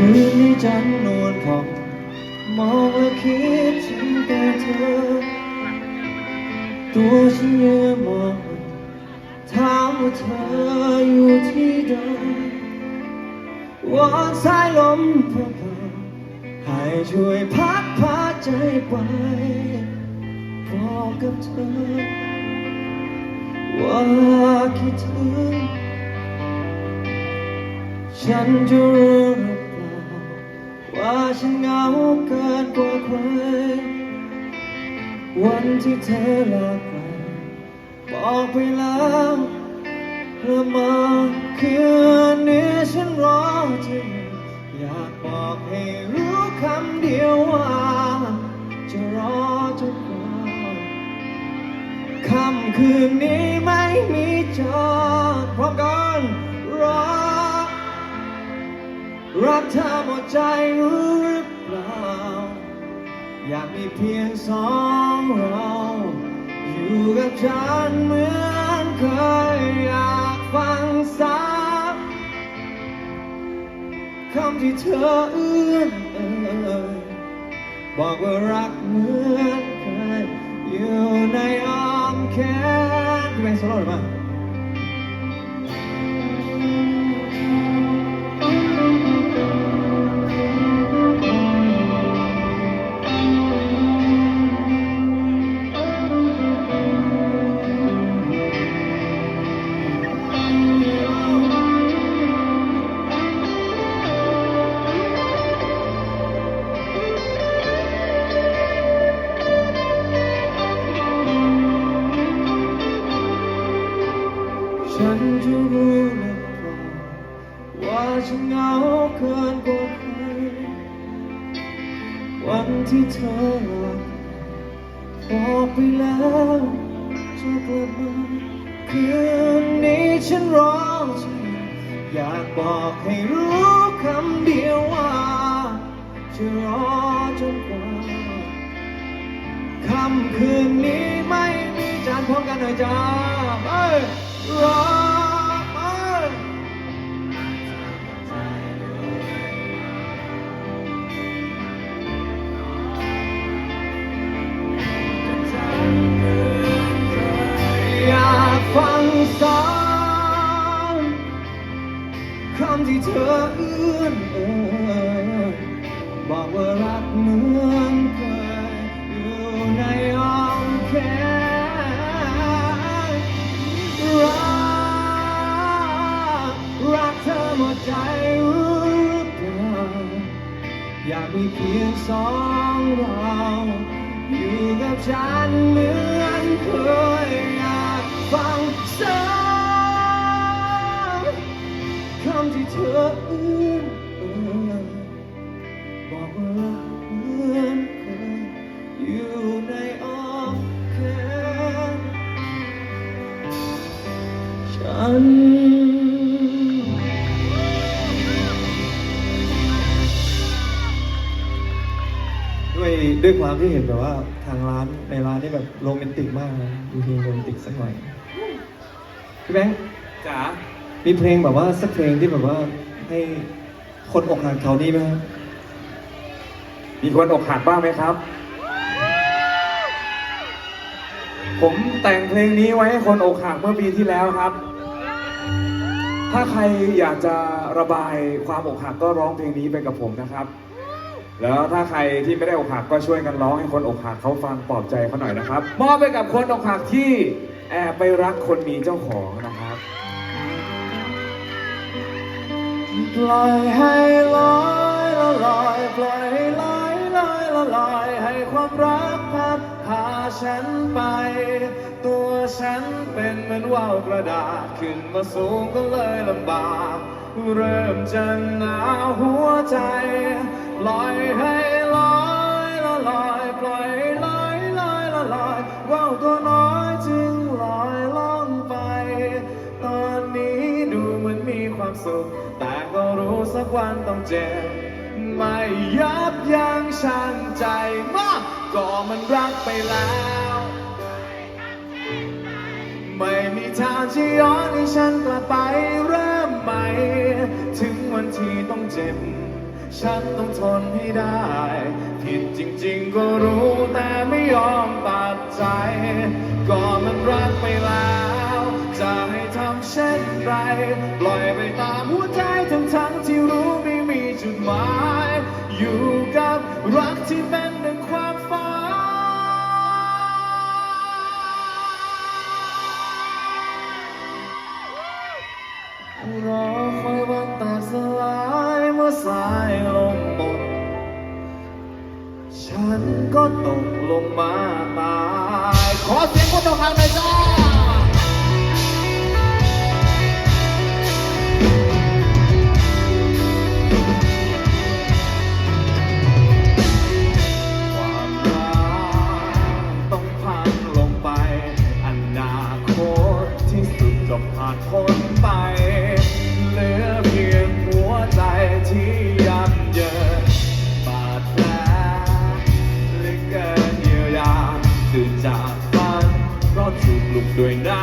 คืนนี้จันนวลผ่องมองและคิดถึงแต่เธอ ตัวฉันเยังมองถามว่าเธออยู่ที่ใดวอนสายลมเพลอๆให้ช่วยพัดพาใจไปบอกกับเธอ ว่าคิดถึงฉันจะรู้าว่าฉันเหงาเกินกว่าใคร วันที่เธอลาไปบอกไปแล้วเพื่อมาคืนนี้ฉันรอเธออยากบอกให้รู้คำเดียวว่า จะรอจนกว่าค่ำคืนนี้ รักเธอหมดใจรู้หรือเปล่า อยากมีเพียงสองเรา อยู่กับฉันเหมือนเคยอยากฟังซ้ำคำที่เธอเอื้อนเอ่ยบอกว่ารักเหมือนเคยอยู่ในอ้อมแขนพี่แบงค์โซโล่หรือเปล่า แล้วจะกลับมาคืนนี้ฉันรอเธออยากบอกให้รู้คำเดียวว่าจะรอจนกว่าค่ำคืนนี้ไม่มีจานพร้อมกันหน่อยจ้าเอ้ยรอ งซ้ำคำที่เธอเอื้อนเอ่ยบอกว่ารักเหมือนเคยอยู่ในอ้อมแขนรักรักเธอหมดใจรู้หรือเปล่าอยากมีเพียงสองเราอยู่กับฉันเหมือนเคย อยากฟังซ้ำคำที่เธอเอื้อนเอ่ยบอกว่าเหมือนเคยอยู่ในอ้อมแขนฉันด้วยด้วยความที่เห็นแบบว่าทางร้านในร้านนี่แบบโรแมนติกมากนะมีเพลงโรแมนติกสักหน่อย พี่แบงค์จ๋ามีเพลงแบบว่าสักเพลงที่แบบว่าให้คนอกหักเขานี่ไหมครับมีคนอกหักบ้างไหมครับ ผมแต่งเพลงนี้ไว้ให้คนอกหักเมื่อปีที่แล้วครับ ถ้าใครอยากจะระบายความอกหักก็ร้องเพลงนี้ไปกับผมนะครับ แล้วถ้าใครที่ไม่ได้อกหักก็ช่วยกันร้องให้คนอกหักเขาฟังปลอบใจเขาหน่อยนะครับ มอบไปกับคนอกหักที่ แอบไปรักคนมีเจ้าของนะครับ ปล่อยให้ลอยละลอยปล่อยให้ลอยลอยละลอยให้ความรักพัดพาฉันไป ตัวฉันเป็นเหมือนว่าวกระดาษขึ้นมาสูงก็เลยลำบากเริ่มจะหนาวหัวใจ ปล่อยให้ลอยละลอยปล่อยให้ลอยลอยละลอยว่าวตัวน้อย มีความสุข แต่ก็รู้สักวันต้องเจ็บ ไม่ยับยั้งชั่งใจมากก็มันรักไปแล้ว ไม่มีทางที่ย้อนให้ฉันกลับไปเริ่มใหม่ ถึงวันที่ต้องเจ็บ ฉันต้องทนให้ได้ ผิดจริงๆก็รู้แต่ไม่ยอมตัดใจ ก็มันรักไปแล้ว ไร ปล่อยไปตามหัวใจทั้งๆที่รู้ไม่มีจุดหมาย อยู่กับรักที่เป็นดังความฝันรอคอยวันแตกสลายเมื่อสายลมหมดฉันก็ตกลงมาตาย ขอเสียงคนตกทางหน่อยจ้า ก็ผ่านพ้นไป เหลือเพียงหัวใจที่ยับเยินบาดแผลเหลือเกินเยียวยาตื่นจากฝันเพราะถูกลุกด้วยน้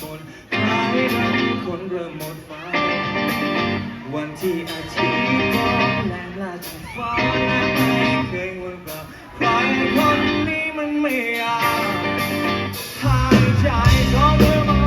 คนหายรักคนเริ่มหมดไฟวันที่อาทิตย์มองแรงลาท้อฟ้าและไม่เคยวนกลับใครคนนี้มันไม่อยากหายใจของเธอ